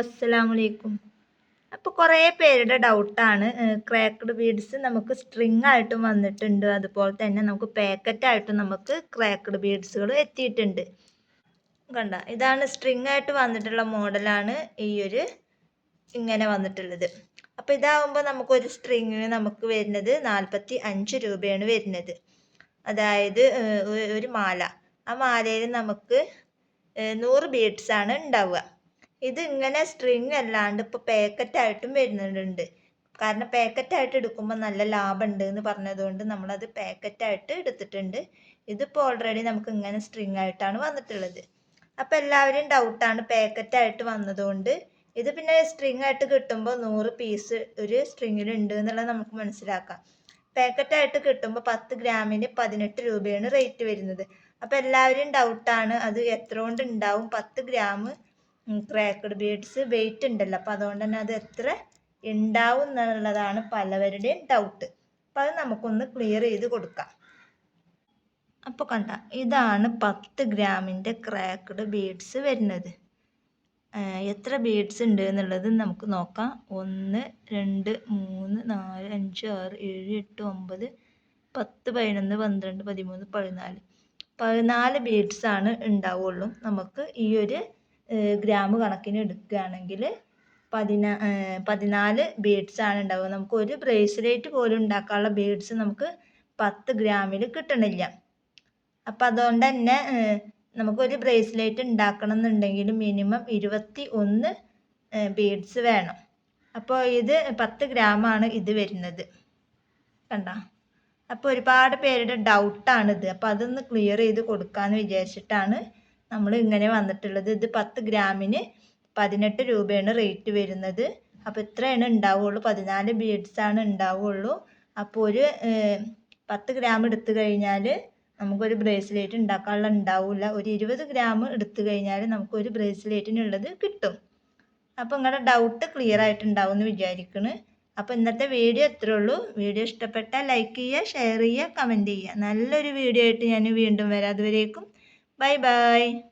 അസ്സലാമലൈക്കും അപ്പോൾ കുറേ പേരുടെ ഡൗട്ടാണ് ക്രാക്ക്ഡ് ബീഡ്സ് നമുക്ക് സ്ട്രിങ് ആയിട്ടും വന്നിട്ടുണ്ട്. അതുപോലെ തന്നെ നമുക്ക് പാക്കറ്റ് ആയിട്ടും നമുക്ക് ക്രാക്ക്ഡ് ബീഡ്സുകൾ എത്തിയിട്ടുണ്ട്. കണ്ട ഇതാണ് സ്ട്രിങ് ആയിട്ട് വന്നിട്ടുള്ള മോഡലാണ് ഈ ഒരു ഇങ്ങനെ വന്നിട്ടുള്ളത്. അപ്പോൾ ഇതാവുമ്പോൾ നമുക്കൊരു സ്ട്രിങ്ങിന് നമുക്ക് വരുന്നത് നാൽപ്പത്തി അഞ്ച് രൂപയാണ് വരുന്നത്. അതായത് ഒരു മാല. ആ മാലയിൽ നമുക്ക് നൂറ് ബീഡ്സ് ആണ് ഉണ്ടാവുക. ഇത് ഇങ്ങനെ സ്ട്രിങ് അല്ലാണ്ട് പാക്കറ്റ് പാക്കറ്റായിട്ടും വരുന്നുണ്ട്. കാരണം പാക്കറ്റ് ആയിട്ട് എടുക്കുമ്പോൾ നല്ല ലാഭം ഉണ്ട് എന്ന് പറഞ്ഞതുകൊണ്ട് പാക്കറ്റ് ആയിട്ട് എടുത്തിട്ടുണ്ട്. ഇതിപ്പോൾ ഓൾറെഡി നമുക്ക് ഇങ്ങനെ സ്ട്രിങ് ആയിട്ടാണ് വന്നിട്ടുള്ളത്. അപ്പോൾ എല്ലാവരും ഡൗട്ടാണ് പാക്കറ്റായിട്ട് വന്നതുകൊണ്ട്. ഇത് പിന്നെ സ്ട്രിങ് ആയിട്ട് കിട്ടുമ്പോൾ നൂറ് പീസ് ഒരു സ്ട്രിങ്ങിൽ ഉണ്ട് എന്നുള്ളത് നമുക്ക് മനസ്സിലാക്കാം. പാക്കറ്റ് ആയിട്ട് കിട്ടുമ്പോൾ പത്ത് ഗ്രാമിന് പതിനെട്ട് രൂപയാണ് റേറ്റ് വരുന്നത്. അപ്പോൾ എല്ലാവരും ഡൗട്ടാണ് അത് എത്ര കൊണ്ട് ഉണ്ടാവും? പത്ത് ഗ്രാം ക്രാക്കഡ് ബീഡ്സ് വെയിറ്റ് ഉണ്ടല്ലോ. അപ്പോൾ അതുകൊണ്ട് തന്നെ അത് എത്ര ഉണ്ടാവും എന്നുള്ളതാണ് പലവരുടെയും ഡൗട്ട് അപ്പോൾ അത് നമുക്കൊന്ന് ക്ലിയർ ചെയ്ത് കൊടുക്കാം. അപ്പോൾ കണ്ട ഇതാണ് പത്ത് ഗ്രാമിന്റെ ക്രാക്കഡ് ബീഡ്സ് വരുന്നത്. എത്ര ബീഡ്സ് ഉണ്ട് എന്നുള്ളത് നമുക്ക് നോക്കാം. ഒന്ന് രണ്ട് മൂന്ന് നാല് അഞ്ച് ആറ് ഏഴ് എട്ട് ഒമ്പത് പത്ത് പതിനൊന്ന് പന്ത്രണ്ട് പതിമൂന്ന് പതിനാല്. പതിനാല് ബീഡ്സ് ആണ് ഉണ്ടാവുള്ളൂ. നമുക്ക് ഈ ഒരു ഗ്രാം കണക്കിന് എടുക്കുകയാണെങ്കിൽ പതിനാ പതിനാല് ബീഡ്സ് ആണ് ഉണ്ടാവുക. നമുക്ക് ഒരു ബ്രേസ്ലെറ്റ് പോലും ഉണ്ടാക്കാനുള്ള ബീഡ്സ് നമുക്ക് പത്ത് ഗ്രാമിൽ കിട്ടണില്ല. അപ്പം അതുകൊണ്ട് തന്നെ നമുക്ക് നമുക്കൊരു ബ്രേസ്ലെറ്റ് ഉണ്ടാക്കണം എന്നുണ്ടെങ്കിൽ മിനിമം ഇരുപത്തി ഒന്ന് ബീഡ്സ് വേണം. അപ്പോൾ ഇത് പത്ത് ഗ്രാമാണ് ഇത് വരുന്നത്. കണ്ടോ? അപ്പോൾ ഒരുപാട് പേരുടെ ഡൗട്ടാണിത് അപ്പോൾ അതൊന്ന് ക്ലിയർ ചെയ്ത് കൊടുക്കാമെന്ന് വിചാരിച്ചിട്ടാണ് നമ്മൾ ഇങ്ങനെ വന്നിട്ടുള്ളത്. ഇത് പത്ത് ഗ്രാമിന് പതിനെട്ട് രൂപയാണ് റേറ്റ് വരുന്നത്. അപ്പോൾ ഇത്രയാണ് ഉണ്ടാവുള്ളൂ. പതിനാല് ആണ് ഉണ്ടാവുള്ളൂ. അപ്പോൾ ഒരു പത്ത് ഗ്രാം എടുത്തു കഴിഞ്ഞാൽ നമുക്കൊരു ബ്രേസ്ലെറ്റ് ഉണ്ടാക്കാനുള്ള ഉണ്ടാവില്ല ഒരു ഇരുപത് ഗ്രാം എടുത്തു കഴിഞ്ഞാൽ നമുക്കൊരു ബ്രേസ്ലെറ്റിനുള്ളത് കിട്ടും. അപ്പോൾ നിങ്ങളുടെ ഡൗട്ട് ക്ലിയർ ആയിട്ടുണ്ടാവും എന്ന് വിചാരിക്കുന്നു അപ്പോൾ ഇന്നത്തെ വീഡിയോ ഇത്രേ ഉള്ളൂ. വീഡിയോ ഇഷ്ടപ്പെട്ടാൽ ലൈക്ക് ചെയ്യുക ഷെയർ ചെയ്യുക കമന്റ് ചെയ്യുക. നല്ലൊരു വീഡിയോ ആയിട്ട് ഞാൻ വീണ്ടും വരാം. അതുവരേക്കും Bye bye.